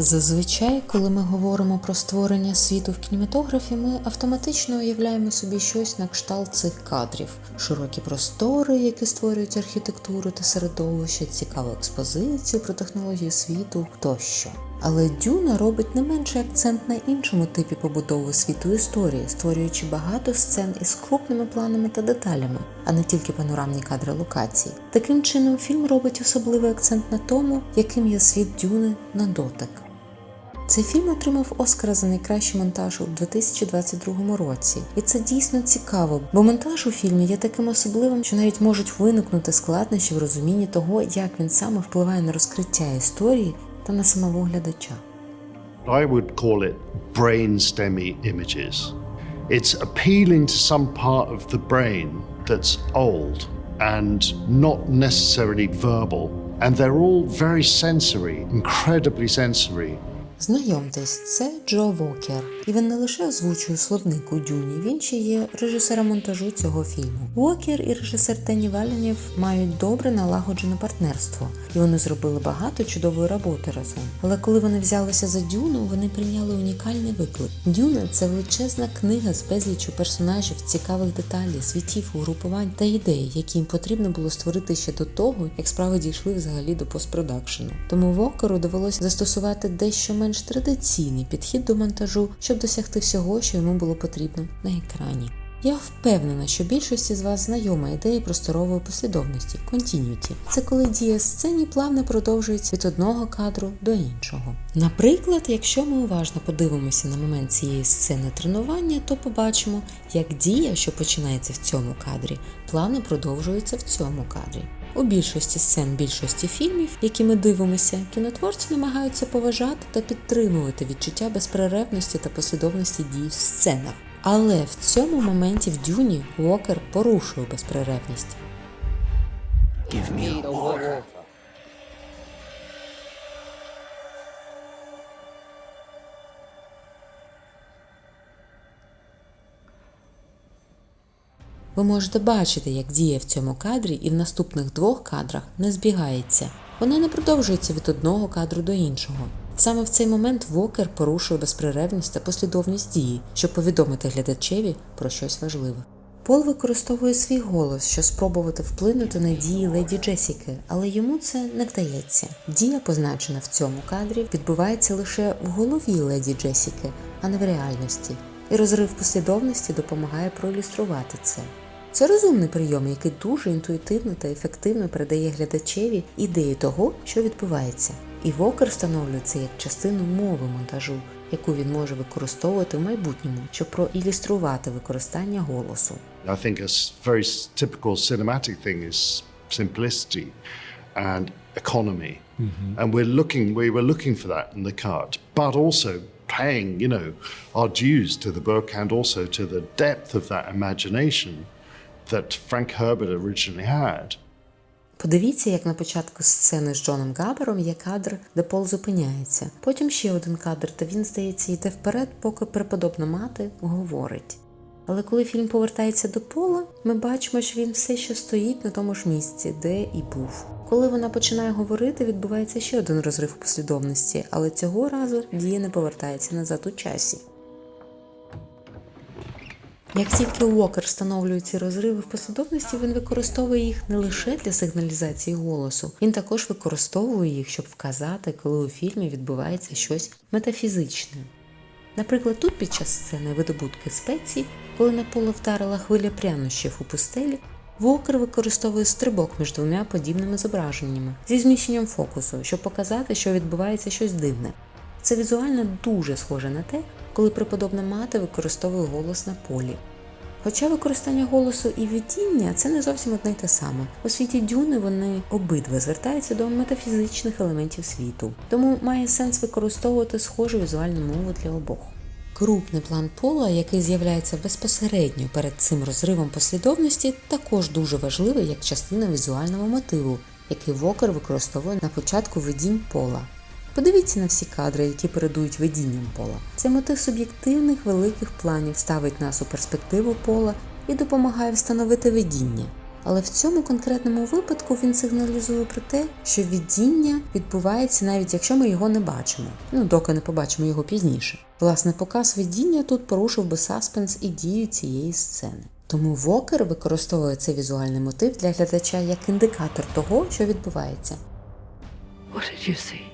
Зазвичай, коли ми говоримо про створення світу в кінематографі, ми автоматично уявляємо собі щось на кшталт цих кадрів: широкі простори, які створюють архітектуру та середовище, цікаву експозицію про технології світу тощо. Але Дюна робить не менший акцент на іншому типі побудови світу історії, створюючи багато сцен із крупними планами та деталями, а не тільки панорамні кадри локацій. Таким чином, фільм робить особливий акцент на тому, яким є світ Дюни на дотик. Цей фільм отримав Оскара за найкращий монтаж у 2022 році, і це дійсно цікаво, бо монтаж у фільмі є таким особливим, що навіть можуть виникнути складнощі в розумінні того, як він саме впливає на розкриття історії та на самого глядача. I would call it brainstemmy images. It's appealing to some part of the brain that's old and not necessarily verbal. And they're all very sensory, incredibly sensory. Знайомтесь, це Джо Вокер, і він не лише озвучує словник у Дюні, він ще є режисером монтажу цього фільму. Вокер і режисер Тені Валенєв мають добре налагоджене партнерство, і вони зробили багато чудової роботи разом. Але коли вони взялися за Дюну, вони прийняли унікальний виклик. Дюна це величезна книга з безліччю персонажів, цікавих деталей, світів, угрупувань та ідей, які їм потрібно було створити ще до того, як справи дійшли взагалі до постпродакшену. Тому Вокеру довелося застосувати дещо менш традиційний підхід до монтажу, щоб досягти всього, що йому було потрібно на екрані. Я впевнена, що більшості з вас знайома ідея просторової послідовності continuity. Це коли дія сцені плавно продовжується від одного кадру до іншого. Наприклад, якщо ми уважно подивимося на момент цієї сцени тренування, то побачимо, як дія, що починається в цьому кадрі, плавно продовжується в цьому кадрі. У більшості сцен більшості фільмів, які ми дивимося, кінотворці намагаються поважати та підтримувати відчуття безперервності та послідовності дій в сценах. Але в цьому моменті в Дюні Уокер порушує безперервність. Give me water. Ви можете бачити, як дія в цьому кадрі і в наступних двох кадрах не збігається. Вона не продовжується від одного кадру до іншого. Саме в цей момент Вокер порушує безперервність та послідовність дії, щоб повідомити глядачеві про щось важливе. Пол використовує свій голос, щоб спробувати вплинути на дії леді Джесіки, але йому це не вдається. Дія, позначена в цьому кадрі, відбувається лише в голові леді Джесіки, а не в реальності. І розрив послідовності допомагає проілюструвати це. Це розумний прийом, який дуже інтуїтивно та ефективно передає глядачеві ідеї того, що відбувається. І Вокер встановлює це як частину мови монтажу, яку він може використовувати в майбутньому, щоб проілюструвати використання голосу. I think a very typical cinematic thing is simplicity and economy. And we're looking, we were looking for that in the cut, but also paying, you know, our dues to the book and also to the depth of that imagination that Frank Herbert originally had. Подивіться, як на початку сцени з Джоном Габером є кадр, де Пол зупиняється. Потім ще один кадр, та він, здається, йде вперед, поки преподобна мати говорить. Але коли фільм повертається до Пола, ми бачимо, що він все ще стоїть на тому ж місці, де і був. Коли вона починає говорити, відбувається ще один розрив послідовності, але цього разу дія не повертається назад у часі. Як тільки Уокер встановлює ці розриви в послідовності, він використовує їх не лише для сигналізації голосу, він також використовує їх, щоб вказати, коли у фільмі відбувається щось метафізичне. Наприклад, тут під час сцени видобутки спецій, коли на поле вдарила хвиля прянощів у пустелі, Вокер використовує стрибок між двома подібними зображеннями зі зміщенням фокусу, щоб показати, що відбувається щось дивне. Це візуально дуже схоже на те, коли преподобна мати використовує голос на полі. Хоча використання голосу і видіння це не зовсім одне й те саме. У світі Дюни вони обидва звертаються до метафізичних елементів світу, тому має сенс використовувати схожу візуальну мову для обох. Крупний план пола, який з'являється безпосередньо перед цим розривом послідовності, також дуже важливий як частина візуального мотиву, який Вокер використовує на початку видінь пола. Подивіться на всі кадри, які передують видінням пола. Це мотив суб'єктивних великих планів ставить нас у перспективу пола і допомагає встановити видіння. Але в цьому конкретному випадку він сигналізує про те, що видіння відбувається навіть якщо ми його не бачимо, ну доки не побачимо його пізніше. Власне, показ видіння тут порушив би саспенс і дію цієї сцени. Тому Вокер використовує цей візуальний мотив для глядача як індикатор того, що відбувається. What did you see?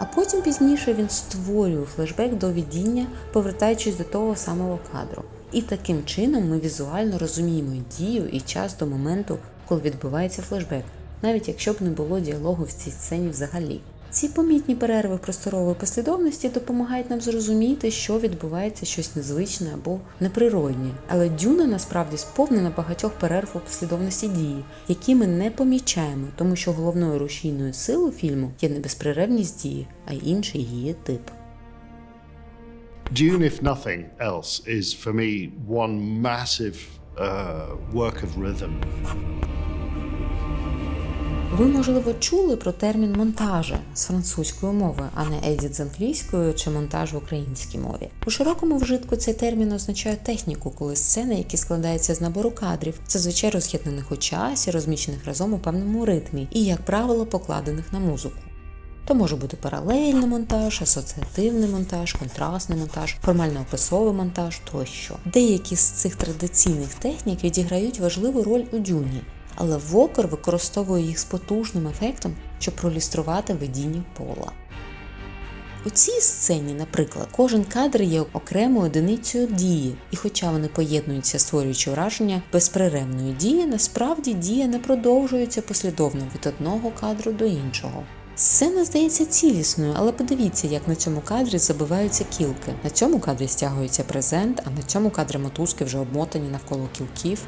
А потім пізніше він створює флешбек до видіння, повертаючись до того самого кадру. І таким чином ми візуально розуміємо дію і час до моменту, коли відбувається флешбек, навіть якщо б не було діалогу в цій сцені взагалі. Ці помітні перерви просторової послідовності допомагають нам зрозуміти, що відбувається щось незвичне або неприроднє. Але дюна насправді сповнена багатьох перерв у послідовності дії, які ми не помічаємо, тому що головною рушійною силою фільму є не безперервність дії, а інший її тип. Dune, if nothing else, is for me one massive uh, work of rhythm. Ви, можливо, чули про термін монтажа з французької мови, а не едіт з англійської чи монтаж в українській мові. У широкому вжитку цей термін означає техніку, коли сцени, які складаються з набору кадрів, зазвичай роз'єднаних у часі, розміщених разом у певному ритмі і, як правило, покладених на музику. То може бути паралельний монтаж, асоціативний монтаж, контрастний монтаж, формально-описовий монтаж тощо. Деякі з цих традиційних технік відіграють важливу роль у дюні, але Вокер використовує їх з потужним ефектом, щоб проілюструвати видіння пола. У цій сцені, наприклад, кожен кадр є окремою одиницею дії, і хоча вони поєднуються, створюючи враження безперервної дії, насправді дія не продовжується послідовно від одного кадру до іншого. Сцена здається цілісною, але подивіться, як на цьому кадрі забиваються кілки. На цьому кадрі стягується презент, а на цьому кадрі мотузки вже обмотані навколо кілків.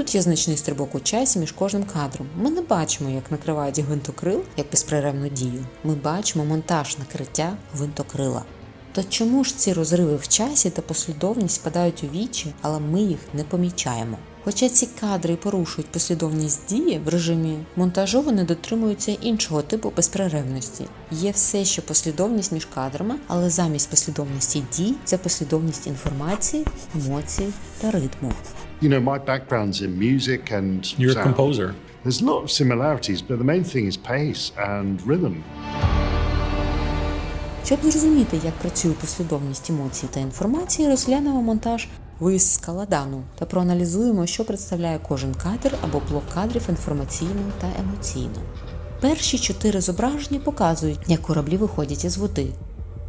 Тут є значний стрибок у часі між кожним кадром. Ми не бачимо, як накривають гвинтокрил, як безперервну дію. Ми бачимо монтаж накриття гвинтокрила. То чому ж ці розриви в часі та послідовність спадають у вічі, але ми їх не помічаємо? Хоча ці кадри порушують послідовність дії, в режимі монтажу вони дотримуються іншого типу безперервності. Є все ще послідовність між кадрами, але замість послідовності дій це послідовність інформації, емоцій та ритму. You know, my background's in music and You're a composer. There's a lot of similarities, but the main thing is pace and rhythm. Щоб зрозуміти, як працює послідовність емоцій та інформації, розглянемо монтаж виїзд з Каладану та проаналізуємо, що представляє кожен кадр або блок кадрів інформаційно та емоційно. Перші чотири зображення показують, як кораблі виходять із води.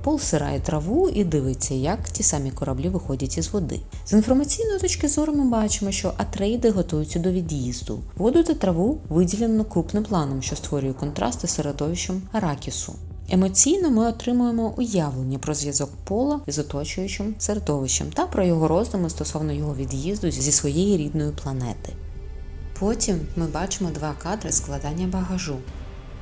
Пол сирає траву і дивиться, як ті самі кораблі виходять із води. З інформаційної точки зору ми бачимо, що атрейди готуються до від'їзду. Воду та траву виділено крупним планом, що створює контрасти з середовищем Аракісу. Емоційно ми отримуємо уявлення про зв'язок пола з оточуючим середовищем та про його роздуми стосовно його від'їзду зі своєї рідної планети. Потім ми бачимо два кадри складання багажу.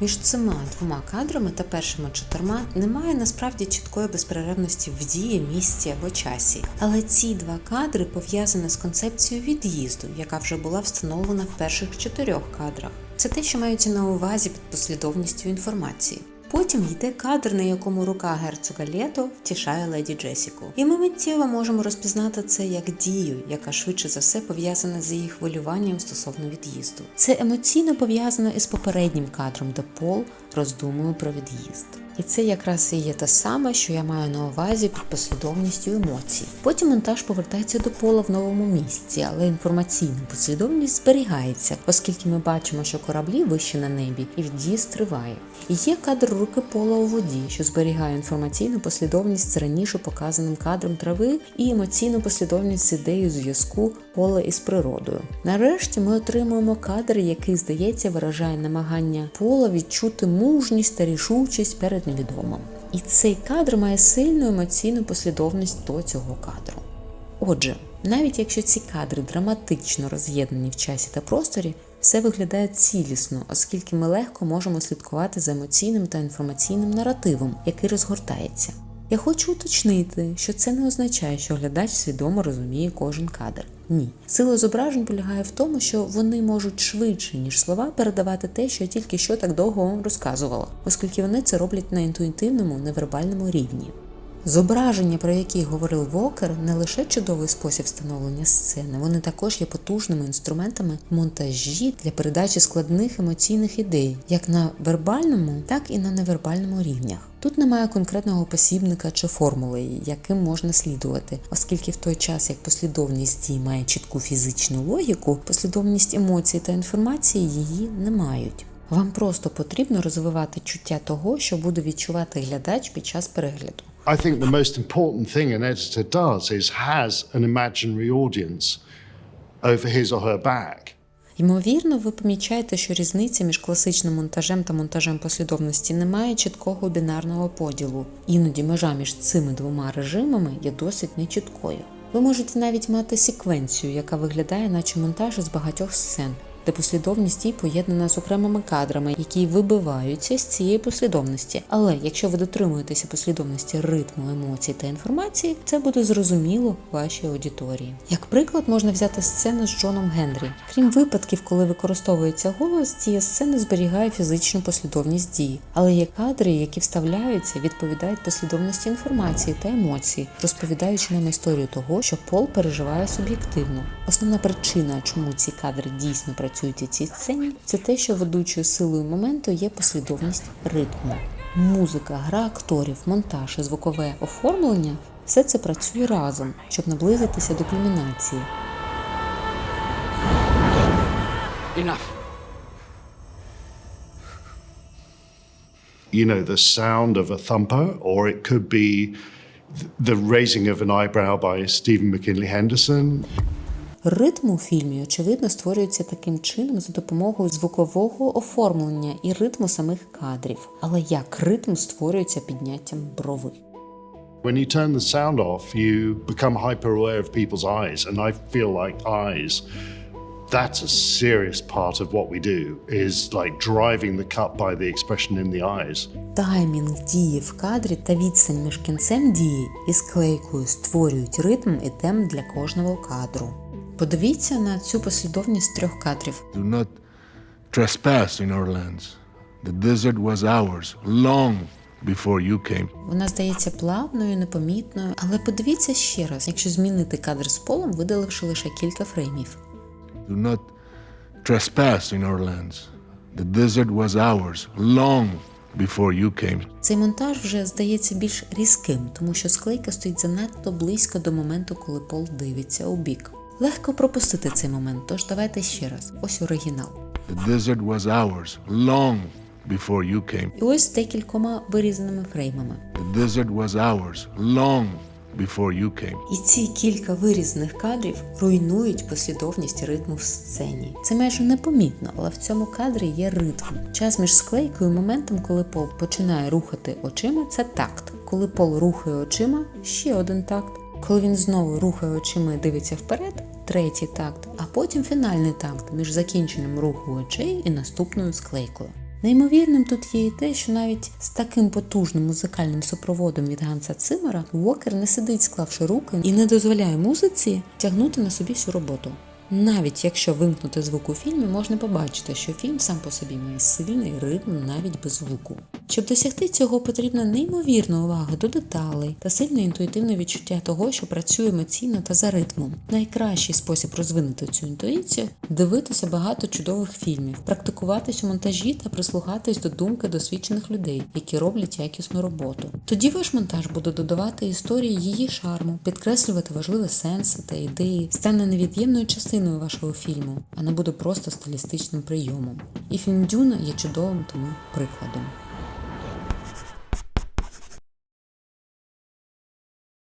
Між цими двома кадрами та першими чотирма немає насправді чіткої безперервності в дії, місці або часі. Але ці два кадри пов'язані з концепцією від'їзду, яка вже була встановлена в перших чотирьох кадрах. Це те, що мається на увазі під послідовністю інформації. Потім йде кадр, на якому рука герцога Лето втішає леді Джесіку. І ми миттєво можемо розпізнати це як дію, яка швидше за все пов'язана з її хвилюванням стосовно від'їзду. Це емоційно пов'язано із попереднім кадром, де Пол роздумує про від'їзд. І це якраз і є те саме, що я маю на увазі під послідовністю емоцій. Потім монтаж повертається до пола в новому місці, але інформаційна послідовність зберігається, оскільки ми бачимо, що кораблі вище на небі, і від'їзд триває. І є кадр руки пола у воді, що зберігає інформаційну послідовність з раніше показаним кадром трави і емоційну послідовність з ідеєю зв'язку пола із природою. Нарешті ми отримуємо кадр, який, здається, виражає намагання пола відчути мужність та рішучість перед невідомим. І цей кадр має сильну емоційну послідовність до цього кадру. Отже, навіть якщо ці кадри драматично роз'єднані в часі та просторі, все виглядає цілісно, оскільки ми легко можемо слідкувати за емоційним та інформаційним наративом, який розгортається. Я хочу уточнити, що це не означає, що глядач свідомо розуміє кожен кадр. Ні. Сила зображень полягає в тому, що вони можуть швидше, ніж слова, передавати те, що я тільки що так довго вам розказувала, оскільки вони це роблять на інтуїтивному невербальному рівні. Зображення, про які говорив Вокер, не лише чудовий спосіб встановлення сцени, вони також є потужними інструментами монтажі для передачі складних емоційних ідей, як на вербальному, так і на невербальному рівнях. Тут немає конкретного посібника чи формули, яким можна слідувати, оскільки в той час, як послідовність дій має чітку фізичну логіку, послідовність емоцій та інформації її не мають. Вам просто потрібно розвивати чуття того, що буде відчувати глядач під час перегляду. I think the most important thing an editor does is has an imaginary audience over his or her back. Ймовірно, ви помічаєте, що різниця між класичним монтажем та монтажем послідовності не має чіткого бінарного поділу. Іноді межа між цими двома режимами є досить нечіткою. Ви можете навіть мати секвенцію, яка виглядає, наче монтаж із багатьох сцен, де послідовність дій поєднана з окремими кадрами, які вибиваються з цієї послідовності. Але якщо ви дотримуєтеся послідовності ритму, емоцій та інформації, це буде зрозуміло вашій аудиторії. Як приклад можна взяти сцену з Джоном Генрі. Крім випадків, коли використовується голос, цієї сцени зберігає фізичну послідовність дії, але є кадри, які вставляються, відповідають послідовності інформації та емоцій, розповідаючи нам історію того, що Пол переживає суб'єктивно. Основна причина, чому ці кадри дійсно працюють у цій сцені, це те, що ведучою силою моменту є послідовність ритму. Музика, гра акторів, монтаж і звукове оформлення все це працює разом, щоб наблизитися до кульмінації. Enough. You know, the sound of a thumper, or it could be the raising of an eyebrow by Stephen McKinley Henderson. Ритм у фільмі, очевидно, створюється таким чином за допомогою звукового оформлення і ритму самих кадрів. Але як ритм створюється підняттям брови? When you turn the sound off, you become hyper aware of people's eyes, and I feel like eyes. That's a serious part of what we do is like driving the cut by the expression in the eyes. Таймінг дії в кадрі та відстань між кінцем дії і склейкою створюють ритм і темп для кожного кадру. Подивіться на цю послідовність трьох кадрів. Do not trespass in our lands. The desert was ours long before you came. Вона здається плавною, непомітною, але подивіться ще раз, якщо змінити кадр з полом, видаливши лише кілька фреймів. Do not trespass in our lands. The desert was ours long before you came. Цей монтаж вже здається більш різким, тому що склейка стоїть занадто близько до моменту, коли Пол дивиться у бік. Легко пропустити цей момент, тож давайте ще раз. Ось оригінал. The desert was ours long before you came. І ось з декількома вирізаними фреймами. The desert was ours long before you came. І ці кілька вирізаних кадрів руйнують послідовність ритму в сцені. Це майже непомітно, але в цьому кадрі є ритм. Час між склейкою і моментом, коли Пол починає рухати очима, це такт. Коли Пол рухає очима, ще один такт. Коли він знову рухає очима і дивиться вперед, третій такт, а потім фінальний такт між закінченням руху очей і наступною склейкою. Неймовірним тут є і те, що навіть з таким потужним музикальним супроводом від Ганса Цимера Уокер не сидить, склавши руки, і не дозволяє музиці тягнути на собі всю роботу. Навіть якщо вимкнути звук у фільмі, можна побачити, що фільм сам по собі має сильний ритм навіть без звуку. Щоб досягти цього, потрібна неймовірна увага до деталей та сильне інтуїтивне відчуття того, що працює емоційно та за ритмом. Найкращий спосіб розвинути цю інтуїцію дивитися багато чудових фільмів, практикуватись у монтажі та прислухатись до думки досвідчених людей, які роблять якісну роботу. Тоді ваш монтаж буде додавати історії її шарму, підкреслювати важливі сенси та ідеї, стане невід'ємною частиною вашого фільму, а не буде просто стилістичним прийомом. І фільм Дюна є чудовим тому прикладом.